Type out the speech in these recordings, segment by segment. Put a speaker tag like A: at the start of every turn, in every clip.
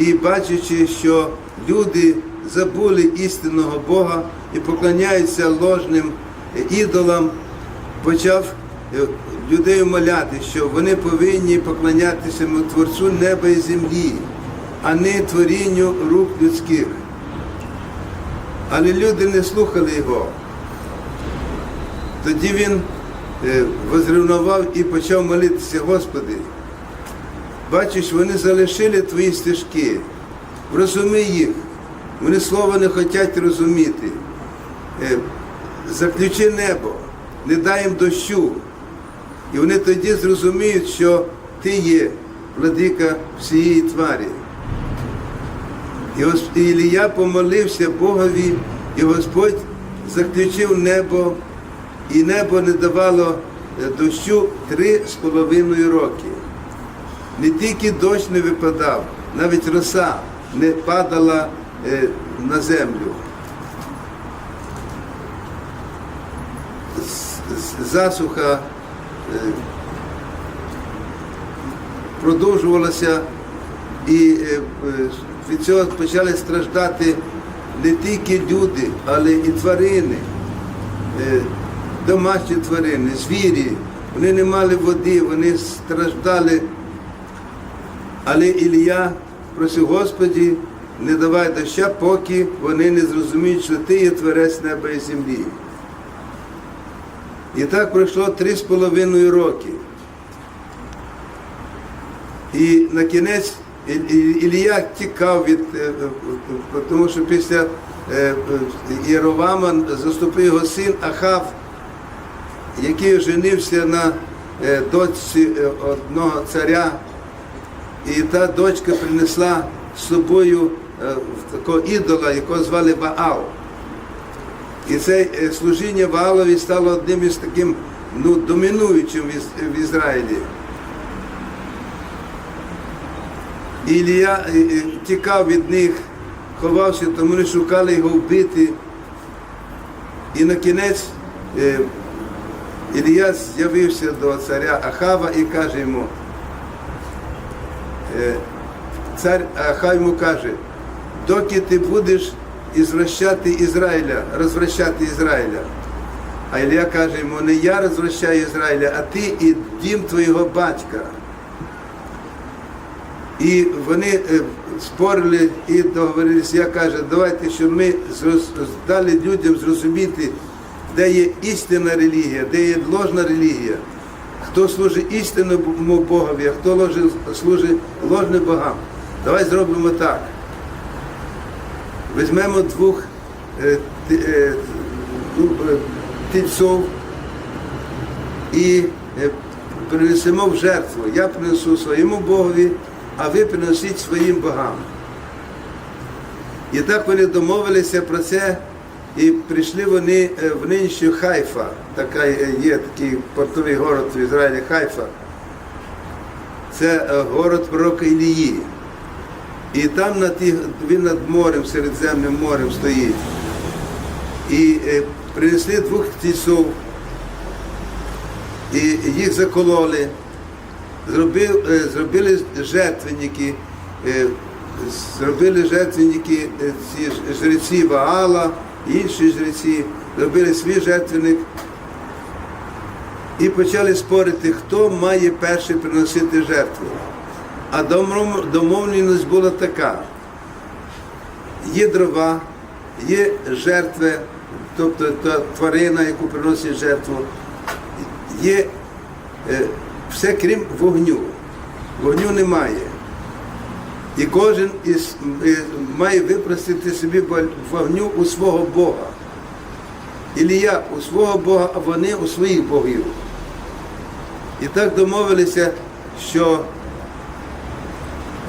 A: і бачачи, що люди забули істинного Бога і поклоняються ложним ідолам, почав е, людей умоляти, що вони повинні поклонятися Творцю неба і землі, а не творінню рук людських. Але люди не слухали його. Тоді він е, возревнував і почав молитися, Господи, бачиш, вони залишили твої стежки, врозуми їх, вони слова не хочуть розуміти. Е, Заключи небо, не дай їм дощу. І вони тоді зрозуміють, що ти є владика всієї тварі. І Ілія помолився Богові, і Господь заключив небо, і небо не давало е, дощу три з половиною роки. Не тільки дощ не випадав, навіть роса не падала е, на землю. Засуха е, продовжувалася і е, від цього почали страждати не тільки люди, але і тварини, домашні тварини, звірі. Вони не мали води, вони страждали. Але Ілія просив Господі, не давай доща, поки вони не зрозуміють, що ти є творець неба і землі. І так пройшло три з половиною роки. І на кінець Ілія тікав від, е, е, е, тому що після Єровама заступив його син Ахав, який женився на дочці одного царя. І та дочка принесла з собою е, такого ідола, якого звали Баал. І це е, служіння Ваалові стало одним із таким ну, домінуючим в Ізраїлі. І Ілія е, тікав від них, ховався, тому вони шукали його вбити. І на кінець Ілія з'явився до царя Ахава і каже йому, цар Ахав йому каже, доки ти будеш ізвращати Ізраїля, розвращати Ізраїля. А Ілля каже йому, не я розвращаю Ізраїля, а ти і дім твого батька. І вони е, спорили і договорилися. Я каже, давайте, щоб ми дали людям зрозуміти, де є істинна релігія, де є ложна релігія, хто служить істинному Богові, а хто служить ложним богам. Давай зробимо так. Візьмемо двох е, т- е, ну, е, тільців і принесемо в жертву. Я принесу своєму Богові, а ви приносіть своїм богам. І так вони домовилися про це, і прийшли вони е, в нинішню Хайфа, така є такий портовий город в Ізраїлі Хайфа. Це е, город пророка Ілії. І там на ті, він над морем, Середземним морем стоїть. І е, принесли двох птиців, і їх закололи, зробили жертвенники, зробили жертвенники ці жреці Ваала, інші жреці, зробили свій жертвенник і почали спорити, хто має перший приносити жертву. А домовленість була така. Є дрова, є жертви, тобто та тварина, яку приносять жертву, є е, все крім вогню. Вогню немає. І кожен із, має випросити собі вогню у свого Бога. Ілія у свого Бога, а вони у своїх богів. І так домовилися, що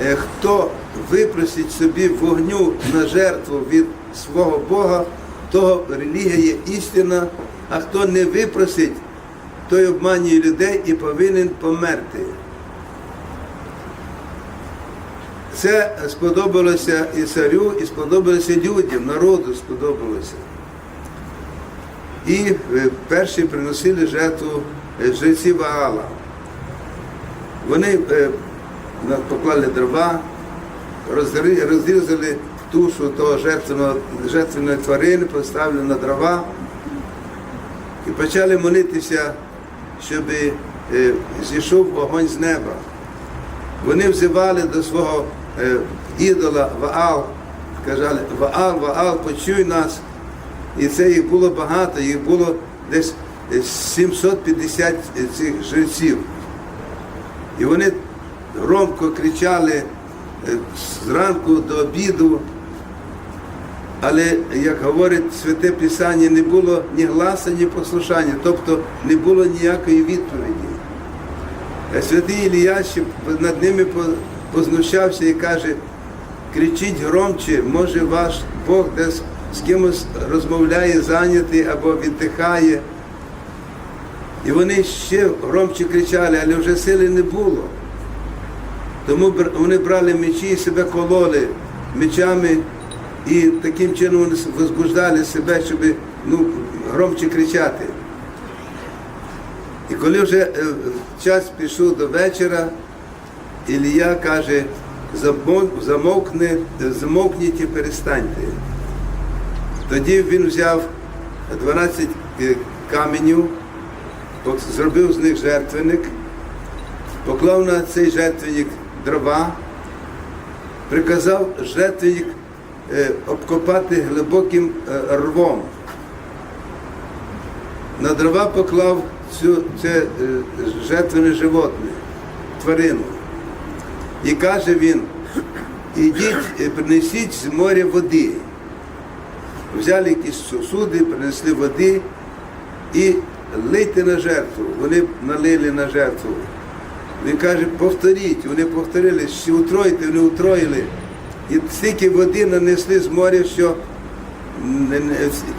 A: Е, хто випросить собі вогню на жертву від свого Бога, того релігія є істина, а хто не випросить, той обманює людей і повинен померти. Це сподобалося і царю, і сподобалося людям, народу сподобалося. І е, перші приносили жертву е, жреці Ваала. Вони е, поклали дрова, розрізали тушу того жертвеного, жертвеної тварини, поставили на дрова і почали молитися, щоб зійшов вогонь з неба. Вони взивали до свого ідола Ваал, казали, Ваал, Ваал, почуй нас. І це їх було багато, їх було десь е, 750 цих жреців. І вони громко кричали е, зранку до обіду. Але, як говорить Святе Писання, не було ні гласа, ні послушання, тобто не було ніякої відповіді. Святий Ілія над ними познущався і каже, кричіть громче, може ваш Бог десь з кимось розмовляє, зайнятий або віддихає. І вони ще громче кричали, але вже сили не було. Тому вони брали мечі і себе кололи мечами, і таким чином вони возбуждали себе, щоб ну, громче кричати. І коли вже е, час пішов до вечора, Ілія каже, «Замов- замовкни, замовкніть і перестаньте. Тоді він взяв 12 е, каменів, зробив з них жертвенник, поклав на цей жертвенник дрова, приказав жертвенник е, обкопати глибоким е, рвом. На дрова поклав цю, це жертвене животне, тварину. І каже він, ідіть, е, принесіть з моря води. Взяли якісь сосуди, принесли води і лийте на жертву. Вони налили на жертву. Він каже, повторіть, вони повторили, що утройте, вони утроїли. І стільки води нанесли з моря, що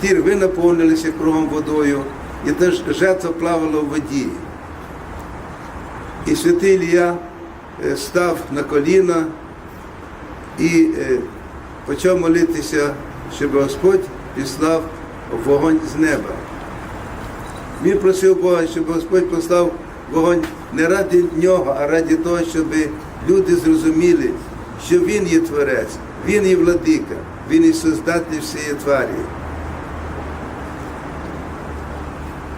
A: ті рви наповнилися кругом водою, і та жертва плавала в воді. І святий Ілія став на коліна і е, почав молитися, щоб Господь післав вогонь з неба. Він просив Бога, щоб Господь послав вогонь не ради нього, а ради того, щоб люди зрозуміли, що Він є Творець, Він є владика, Він є Создатель всієї тварі.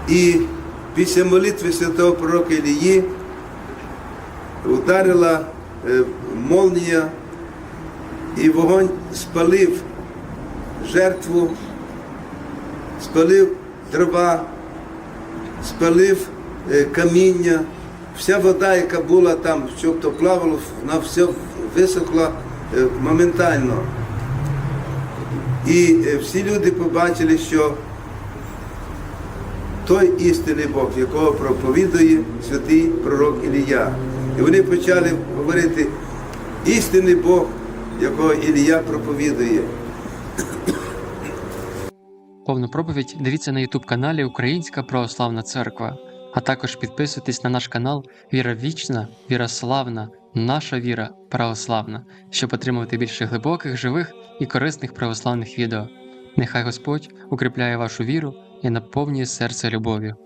A: І після молитви святого пророка Ілії ударила е, молнія, і вогонь спалив жертву, спалив дрова, спалив е, каміння, вся вода, яка була там, що то плавало, вона все висохла е, моментально. І всі люди побачили, що той істинний Бог, якого проповідує святий пророк Ілія. І вони почали говорити, істинний Бог, якого Ілія проповідує.
B: Повну проповідь дивіться на YouTube каналі Українська Православна Церква, а також підписуйтесь на наш канал Віра Вічна, Віра Славна, Наша Віра Православна, щоб отримувати більше глибоких, живих і корисних православних відео. Нехай Господь укріпляє вашу віру і наповнює серце любов'ю.